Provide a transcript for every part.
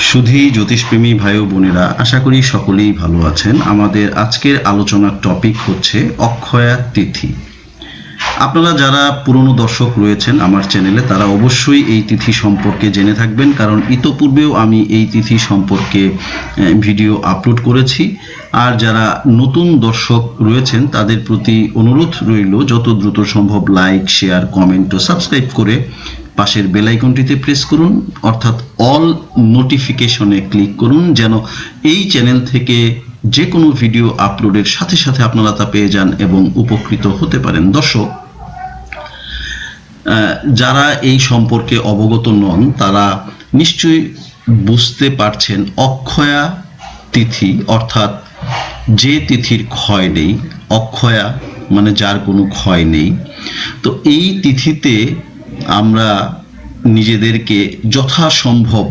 সুধী জ্যোতিষপ্রেমী ভাই বোনেরা, আশা করি সকলেই ভালো আছেন। আমাদের আজকের আলোচনার টপিক হচ্ছে অক্ষয়া তিথি। আপনারা যারা পুরনো দর্শক রয়েছেন আমার চ্যানেলে তারা অবশ্যই এই তিথি সম্পর্কে জেনে থাকবেন, কারণ ইতোপূর্বেও আমি এই তিথি সম্পর্কে ভিডিও আপলোড করেছি। আর যারা নতুন দর্শক রয়েছেন, তাদের প্রতি অনুরোধ রইল, যত দ্রুত সম্ভব লাইক শেয়ার কমেন্ট ও সাবস্ক্রাইব করে পাশের বেল আইকনটিতে প্রেস করুন, অর্থাৎ অল নোটিফিকেশনে ক্লিক করুন, যেন এই চ্যানেল থেকে যে কোনো ভিডিও আপলোডের সাথে সাথে আপনারা তা পেয়ে যান এবং উপকৃত হতে পারেন। দর্শক যারা এই সম্পর্কে অবগত নন, তারা নিশ্চয়ই বুঝতে পারছেন অক্ষয়া তিথি, অর্থাৎ যে তিথির ক্ষয় নেই, অক্ষয়া মানে যার কোনো ক্ষয় নেই। তো এই তিথিতে আমরা নিজেদেরকে যথাসম্ভব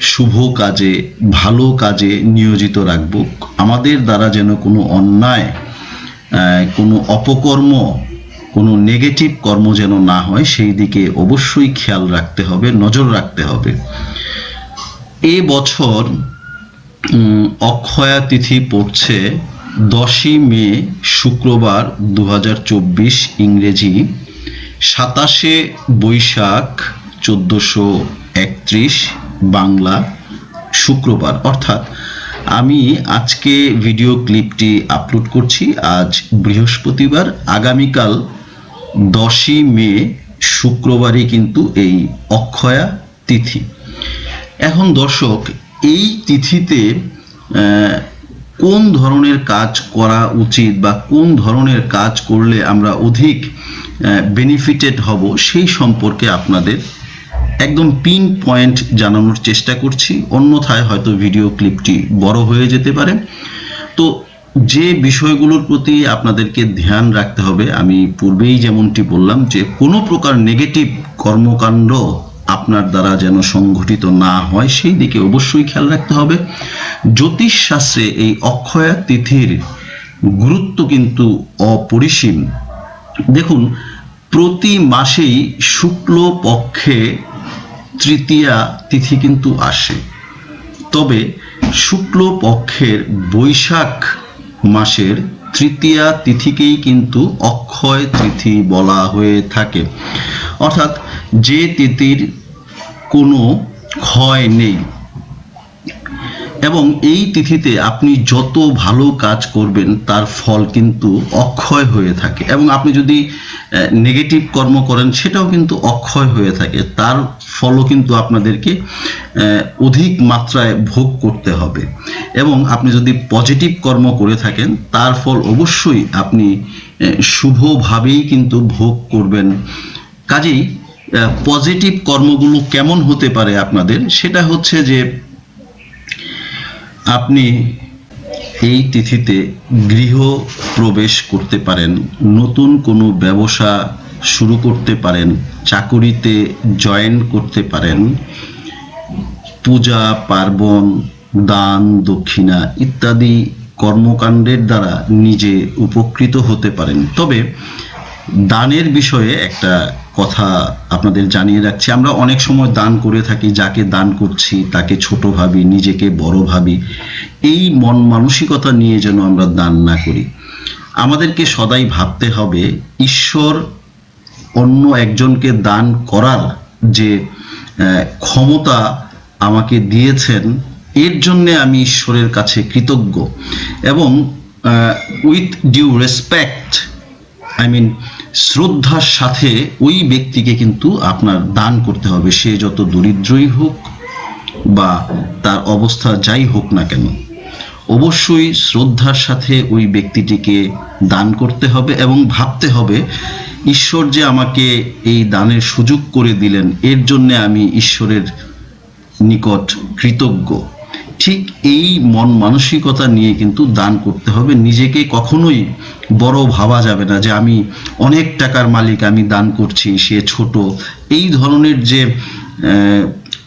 শুভ কাজে, ভালো কাজে নিয়োজিত রাখব। আমাদের দ্বারা যেন কোনো অন্যায় কোনো অপকর্ম, কোনো নেগেটিভ কর্ম যেন না হয়, সেই দিকে অবশ্যই খেয়াল রাখতে হবে, নজর রাখতে হবে। এ বছর অক্ষয়া তিথি পড়ছে দশই মে, শুক্রবার দু হাজার চব্বিশ ইংরেজি। সাতাশে বৈশাখ চোদ্দোশো একত্রিশ, বাংলা শুক্রবার। অর্থাৎ আমি আজকে ভিডিও ক্লিপটি আপলোড করছি আজ বৃহস্পতিবার। আগামীকাল দশই মে, শুক্রবারই কিন্তু এই অক্ষয়া তিথি। এখন দর্শক, এই তিথিতে কোন ধরনের কাজ করা উচিত বা কোন ধরনের কাজ করলে আমরা অধিক বেনিফিটেড হব সেই সম্পর্কে আপনাদের একদম পিন পয়েন্ট জানানোর চেষ্টা করছি। অন্যথায় হয়তো ভিডিও ক্লিপটি বড় হয়ে যেতে পারে। তো যে বিষয়গুলোর প্রতি আপনাদেরকে ধ্যান রাখতে হবে, আমি পূর্বেই যেমনটি বললাম যে কোনো প্রকার নেগেটিভ কর্মকাণ্ড আপনার দ্বারা যেন সংঘটিত না হয়, সেই দিকে অবশ্যই খেয়াল রাখতে হবে। জ্যোতিষশাস্ত্রে এই অক্ষয়া তিথির গুরুত্ব কিন্তু অপরিসীম। দেখুন, প্রতি মাসেই শুক্ল পক্ষে তৃতীয়া তিথি কিন্তু আসে। তবে শুক্ল পক্ষের বৈশাখ মাসের তৃতীয়া তিথিকেই কিন্তু অক্ষয় তিথি বলা হয়ে থাকে। অর্থাৎ যে তিথির কোনো ক্ষয় নেই। এবং এই তিথিতে আপনি যত ভালো কাজ করবেন, তার ফল কিন্তু অক্ষয় হয়ে থাকে। এবং আপনি যদি নেগেটিভ কর্ম করেন, সেটাও কিন্তু অক্ষয় হয়ে থাকে। তার ফলও কিন্তু আপনাদেরকে অধিক মাত্রায় ভোগ করতে হবে। এবং আপনি যদি পজিটিভ কর্ম করে থাকেন, তার ফল অবশ্যই আপনি শুভভাবেই কিন্তু ভোগ করবেন। কাজেই পজিটিভ কর্মগুলো কেমন হতে পারে আপনাদের, সেটা হচ্ছে যে আপনি এই তিথিতে গৃহ প্রবেশ করতে পারেন, নতুন কোনো ব্যবসা শুরু করতে পারেন, চাকুরিতে জয়েন করতে পারেন, পূজা, পার্বণ, দান, দক্ষিণা ইত্যাদি কর্মকাণ্ডের দ্বারা নিজে উপকৃত হতে পারেন। তবে দানের বিষয়ে একটা কথা আপনাদের জানিয়ে রাখছি। আমরা অনেক সময় দান করে থাকি, যাকে দান করছি, তাকে ছোট ভাবি, নিজেকে বড় ভাবি। এই মন মানসিকতা নিয়ে যেন আমরা দান না করি। আমাদেরকে সদাই ভাবতে হবে, ঈশ্বর অন্য একজনকে দান করার যে ক্ষমতা আমাকে দিয়েছেন, এর জন্যে আমি ঈশ্বরের কাছে কৃতজ্ঞ। এবং with due respect I mean শ্রদ্ধার সাথে ওই ব্যক্তিকে কিন্তু আপনার দান করতে হবে। সে যত দরিদ্রই হোক বা তার অবস্থা যাই হোক না কেন, অবশ্যই শ্রদ্ধার সাথে ওই ব্যক্তিটিকে দান করতে হবে এবং ভাবতে হবে, ঈশ্বর যে আমাকে এই দানের সুযোগ করে দিলেন, এর জন্যে আমি ঈশ্বরের নিকট কৃতজ্ঞ। ঠিক এই মন মানসিকতা নিয়ে কিন্তু দান করতে হবে। নিজেকে কখনোই বড় ভাবা যাবে না যে আমি অনেক টাকার মালিক, আমি দান করছি, সে ছোট। এই ধরনের যে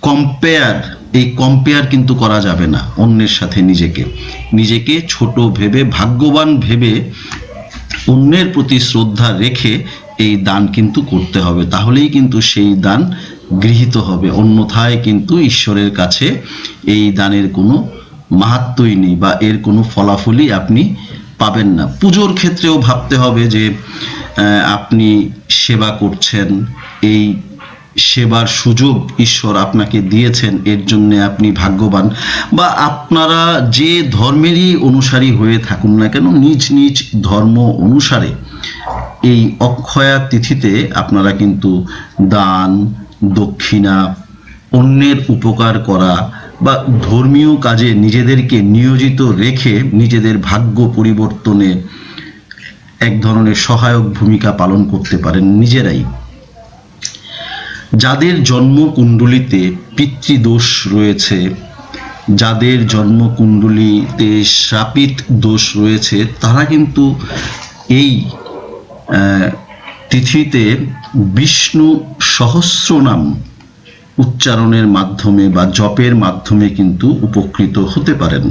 কম্পেয়ার এই কম্পেয়ার কিন্তু করা যাবে না অন্যের সাথে নিজেকে। নিজেকে ছোট ভেবে, ভাগ্যবান ভেবে অন্যের প্রতি শ্রদ্ধা রেখে এই দান কিন্তু করতে হবে। তাহলেই কিন্তু সেই দান গৃহীত হবে। অন্যথায় কিন্তু ঈশ্বরের কাছে এই দানের কোনো মাহাত্মই নেই বা এর কোনো ফলাফলই আপনি পাবেন না। পুজোর ক্ষেত্রেও ভাবতে হবে যে আপনি সেবা করছেন, এই সেবার সুযোগ ঈশ্বর আপনাকে দিয়েছেন, এর জন্য আপনি ভাগ্যবান। বা আপনারা যে ধর্মেরই অনুসারী হয়ে থাকুন না কেন, নিজ নিজ ধর্ম অনুসারে এই অক্ষয়া তিথিতে আপনারা কিন্তু দান, দক্ষিণা, অন্যের উপকার করা বা ধর্মীয় কাজে নিজেদেরকে নিয়োজিত রেখে নিজেদের ভাগ্য পরিবর্তনে এক ধরনের সহায়ক ভূমিকা পালন করতে পারেন নিজেরাই। যাদের জন্ম কুণ্ডলিতে পিতৃদোষ রয়েছে, যাদের জন্ম কুণ্ডলিতে শ্রাপিত দোষ রয়েছে, তারা কিন্তু এই তিথিতে বিষ্ণু সহস্রনাম উচ্চারণের মাধ্যমে বা জপের মাধ্যমে কিন্তু উপকৃত হতে পারেন।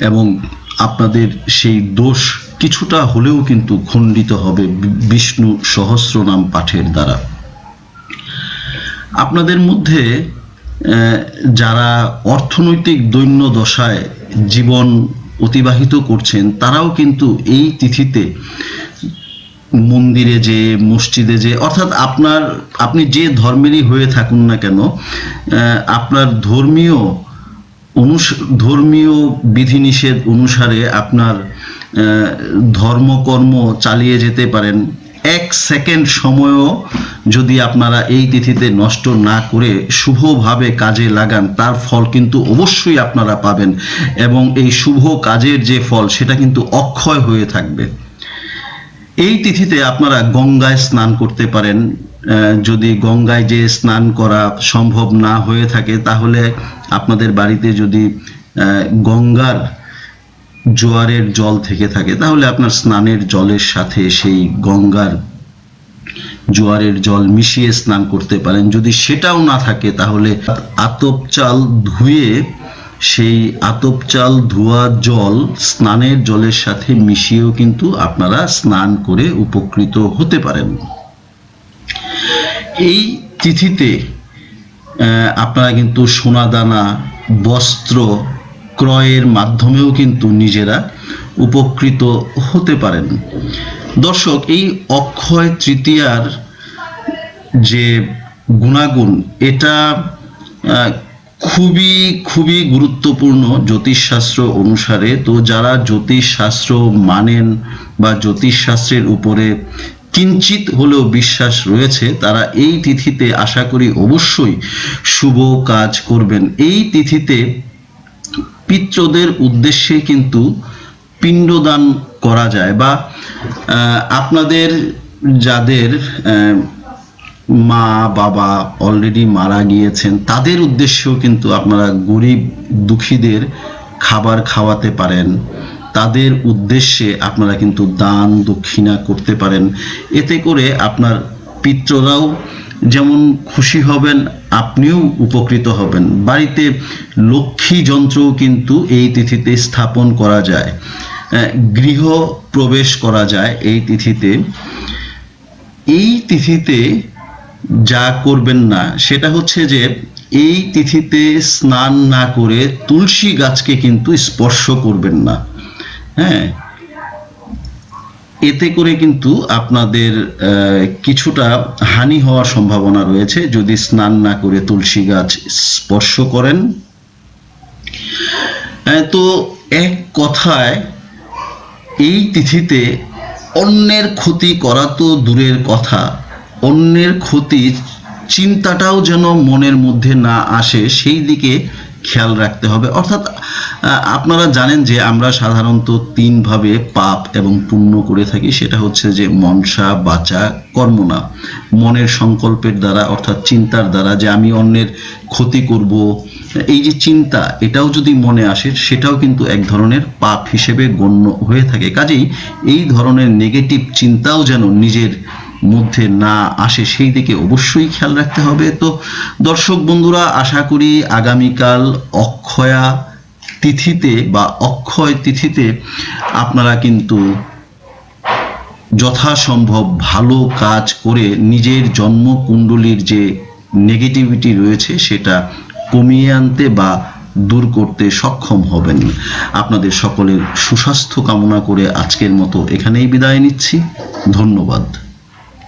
এবং আপনাদের সেই দোষ কিছুটা হলেও কিন্তু খণ্ডিত হবে বিষ্ণু সহস্রনাম পাঠের দ্বারা। আপনাদের মধ্যে যারা অর্থনৈতিক দৈন্য দশায় জীবন অতিবাহিত করছেন, তারাও কিন্তু এই তিথিতে মন্দিরে যে, মসজিদে যে, অর্থাৎ আপনার, আপনি যে ধর্মেরই হয়ে থাকুন না কেন আপনার ধর্মীয় অনুস, ধর্মীয় বিধিনিষেধ অনুসারে আপনার ধর্মকর্ম চালিয়ে যেতে পারেন। এক সেকেন্ড সময়ও যদি আপনারা এই তিথিতে নষ্ট না করে শুভভাবে কাজে লাগান, তার ফল কিন্তু অবশ্যই আপনারা পাবেন এবং এই শুভ কাজের যে ফল, সেটা কিন্তু অক্ষয় হয়ে থাকবে। এই তিথিতে আপনারা গঙ্গায় স্নান করতে পারেন। যদি গঙ্গায় যে স্নান করা সম্ভব না হয়ে থাকে, তাহলে আপনাদের বাড়িতে যদি গঙ্গার জোয়ারের জল থেকে থাকে, তাহলে আপনার স্নানের জলের সাথে সেই গঙ্গার জোয়ারের জল মিশিয়ে স্নান করতে পারেন। যদি সেটাও না থাকে, তাহলে আতপ চাল ধুয়ে সেই আতপ চাল ধোয়া জল স্নানের জলের সাথে মিশিয়েও কিন্তু আপনারা স্নান করে উপকৃত হতে পারেন। এই তিথিতে আপনারা কিন্তু সোনাদানা, বস্ত্র ক্রয়ের মাধ্যমেও কিন্তু নিজেরা উপকৃত হতে পারেন। দর্শক, এই অক্ষয় তৃতীয়ার যে গুণাগুণ, এটা খুবই খুবই গুরুত্বপূর্ণ জ্যোতিষশাস্ত্র অনুসারে তো যারা জ্যোতিষশাস্ত্র মানেন বা জ্যোতিষশাস্ত্রের উপরে কিঞ্চিত হলেও বিশ্বাস রয়েছে, তারা এই তিথিতে আশা করি অবশ্যই শুভ কাজ করবেন। এই তিথিতে পিত্রদের উদ্দেশ্যে কিন্তু পিণ্ডদান করা যায় বা আপনাদের যাদের মা, বাবা অলরেডি মারা গিয়েছেন। তাদের উদ্দেশ্যেও কিন্তু আপনারা গরিব দুঃখীদের খাবার খাওয়াতে পারেন। তাদের উদ্দেশ্যে আপনারা কিন্তু দান দক্ষিণা করতে পারেন। এতে করে আপনার পিত্ররাও যেমন খুশি হবেন, আপনিও উপকৃত হবেন। বাড়িতে লক্ষ্মী যন্ত্রও কিন্তু এই তিথিতে স্থাপন করা যায়। গৃহ প্রবেশ করা যায় এই তিথিতে। এই তিথিতে যা করবেন না, সেটা হচ্ছে যে এই তিথিতে স্নান না করে তুলসী গাছকে কিন্তু স্পর্শ করবেন না। হ্যাঁ? এতে করে কিন্তু আপনাদের কিছুটা হানি হওয়ার সম্ভাবনা রয়েছে যদি স্নান না করে তুলসী গাছ স্পর্শ করেন। তো এক কথায়, এই তিথিতে অন্যের ক্ষতি করা তো দূরের কথা। অন্যের ক্ষতি চিন্তাটাও যেন মনের মধ্যে না আসে, সেই দিকে খেয়াল রাখতে হবে। অর্থাৎ আপনারা জানেন যে আমরা সাধারণত তিনভাবে পাপ এবং পুণ্য করে থাকি, সেটা হচ্ছে যে মনসা, বাচা কর্মনা মনের সংকল্পের দ্বারা, অর্থাৎ চিন্তার দ্বারা যে আমি অন্যের ক্ষতি করব, এই যে চিন্তা, এটাও যদি মনে আসে, সেটাও কিন্তু এক ধরনের পাপ হিসেবে গণ্য হয়ে থাকে। কাজেই এই ধরনের নেগেটিভ চিন্তাও যেন নিজের মধ্যে না আসে সেই দিকে অবশ্যই খেয়াল রাখতে হবে। তো দর্শক বন্ধুরা, আশা করি আগামীকাল অক্ষয়া তিথিতে বা অক্ষয় তিথিতে আপনারা কিন্তু যথাসম্ভব ভালো কাজ করে নিজের জন্মকুণ্ডলীর যে নেগেটিভিটি রয়েছে সেটা কমিয়ে আনতে বা দূর করতে সক্ষম হবেন। আপনাদের সকলের সুস্বাস্থ্য কামনা করে আজকের মতো এখানেই বিদায় নিচ্ছি। ধন্যবাদ।